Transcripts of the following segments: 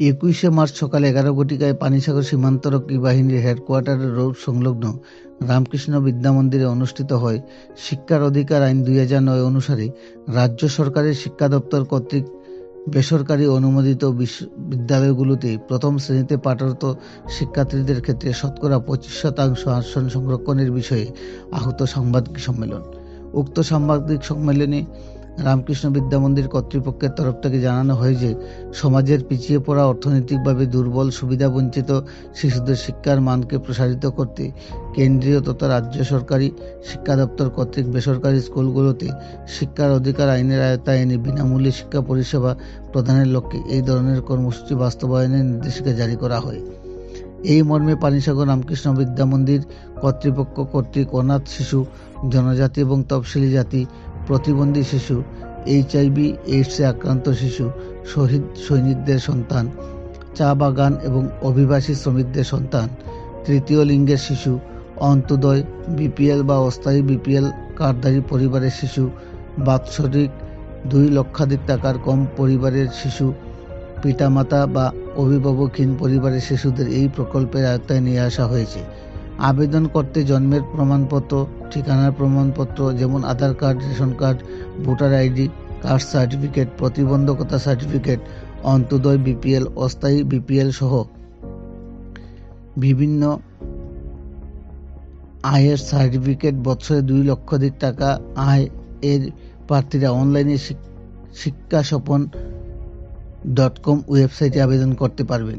একুশে মার্চ সকাল এগারো ঘটিকায় পানিসাগর সীমান্তরক্ষী বাহিনীর হেডকোয়ার্টারের রোড সংলগ্ন রামকৃষ্ণ বিদ্যামন্দিরে অনুষ্ঠিত হয় শিক্ষার অধিকার আইন দুই হাজার নয় অনুসারে রাজ্য সরকারের শিক্ষা দপ্তর কর্তৃক বেসরকারি অনুমোদিত বিদ্যালয়গুলোতে প্রথম শ্রেণীতে পাঠরত শিক্ষার্থীদের ক্ষেত্রে শতকরা পঁচিশ শতাংশ আসন সংরক্ষণের বিষয়ে আহত সাংবাদিক সম্মেলন। উক্ত সাংবাদিক সম্মেলনে রামকৃষ্ণ বিদ্যা মন্দির কর্তৃপক্ষের তরফ থেকে জানানো হয় যে, সমাজের পিছিয়ে পড়া অর্থনৈতিকভাবে দুর্বল, সুবিধাবঞ্চিত শিশুদের শিক্ষার মানকে প্রসারিত করতে কেন্দ্রীয় তথা রাজ্য সরকারি শিক্ষা দপ্তর কর্তৃক বেসরকারি স্কুলগুলোতে শিক্ষার অধিকার আইনের আয়তায় এনে বিনামূল্যে শিক্ষা পরিষেবা প্রদানের লক্ষ্যে এই ধরনের কর্মসূচি বাস্তবায়নের নির্দেশিকা জারি করা হয়। এই মর্মে পানিসাগর রামকৃষ্ণ বিদ্যা মন্দির কর্তৃপক্ষ কর্তৃক অনাথ শিশু, জনজাতি এবং তফসিলি জাতি প্রতিবন্ধী শিশু এইচআইভি এইডসে আক্রান্ত শিশু, শহীদ সৈনিকদের সন্তান, চা বাগান এবং অভিবাসী শ্রমিকদের সন্তান, তৃতীয় লিঙ্গের শিশু, অন্তোদয় বিপিএল বা অস্থায়ী বিপিএল কার্ডধারী পরিবারের শিশু, বাৎসরিক দুই লক্ষাধিক টাকার কম পরিবারের শিশু, পিতামাতা বা অভিভাবকহীন পরিবারের শিশুদের এই প্রকল্পের আয়ত্তায় নিয়ে আসা হয়েছে। আবেদন করতে জন্মের প্রমাণপত্র, ঠিকানার প্রমাণপত্র যেমন Aadhaar card, ration card, voter ID, caste certificate, প্রতিবন্ধকতা সার্টিফিকেট, অন্তোদয় বিপিএল, অস্থায়ী বিপিএল সহ বিভিন্ন আয়ের সার্টিফিকেট, বছরে দুই লক্ষাধিক টাকা আয় এর প্রার্থীরা অনলাইনে শিক- শিক্ষা স্বপন ডট কম ওয়েবসাইটে আবেদন করতে পারবেন।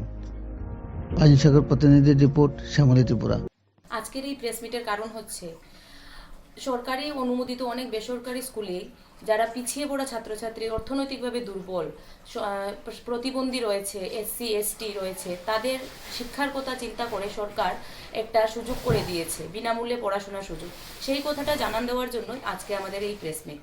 পানিসাগর প্রতিনিধির রিপোর্ট, শ্যামলী ত্রিপুরা। আজকের এই প্রেস মিটের কারণ হচ্ছে, সরকারি অনুমোদিত অনেক বেসরকারি স্কুলে যারা পিছিয়ে পড়া ছাত্রছাত্রী অর্থনৈতিকভাবে দুর্বল প্রতিবন্ধী রয়েছে এসসি এসটি রয়েছে, তাদের শিক্ষার কথা চিন্তা করে সরকার একটা সুযোগ করে দিয়েছে, বিনামূল্যে পড়াশোনার সুযোগ। সেই কথাটা জানান দেওয়ার জন্যই আজকে আমাদের এই প্রেস মিট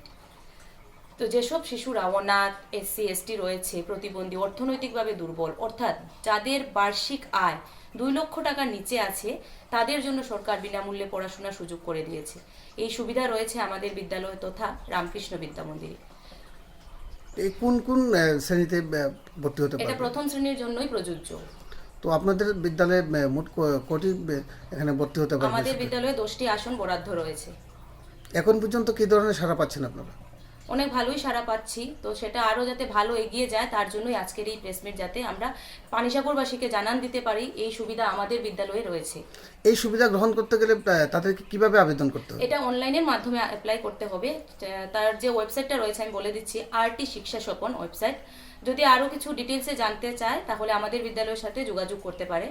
তো যেসব শিশুরা অনাথ এসসি এসটি রয়েছে প্রতিবন্ধী অর্থনৈতিকভাবে দুর্বল অর্থাৎ যাদের বার্ষিক আয় দুই লক্ষ টাকার নিচে আছে তাদের জন্য সরকার বিনামূল্যে পড়াশোনার সুযোগ করে দিয়েছে। এই সুবিধা রয়েছে আমাদের বিদ্যালয় তথা রামকৃষ্ণ বিদ্যা মন্দিরে। কোন কোন শ্রেণীতে ভর্তি হতে এটা প্রথম শ্রেণির জন্যই প্রযোজ্য। তো আপনাদের বিদ্যালয়ে মোট কটি এখানে ভর্তি হতে পারবে আমাদের বিদ্যালয়ে দশটি আসন বরাদ্দ রয়েছে। এখন পর্যন্ত কি ধরনের সাড়া পাচ্ছেন আপনারা? অনেক ভালোই সাড়া পাচ্ছি। তো সেটা আরও যাতে ভালো এগিয়ে যায় তার জন্যই আজকের এই প্লেসমেন্ট যাতে আমরা পানিসাগরবাসীকে জানান দিতে পারি এই সুবিধা আমাদের বিদ্যালয়ে রয়েছে। এই সুবিধা গ্রহণ করতে গেলে তাদেরকে কীভাবে আবেদন করতে হবে? এটা অনলাইনের মাধ্যমে অ্যাপ্লাই করতে হবে। তার যে ওয়েবসাইটটা রয়েছে আমি বলে দিচ্ছি আরটি শিক্ষা স্বপন ওয়েবসাইট যদি আরও কিছু ডিটেলসে জানতে চায় তাহলে আমাদের বিদ্যালয়ের সাথে যোগাযোগ করতে পারে।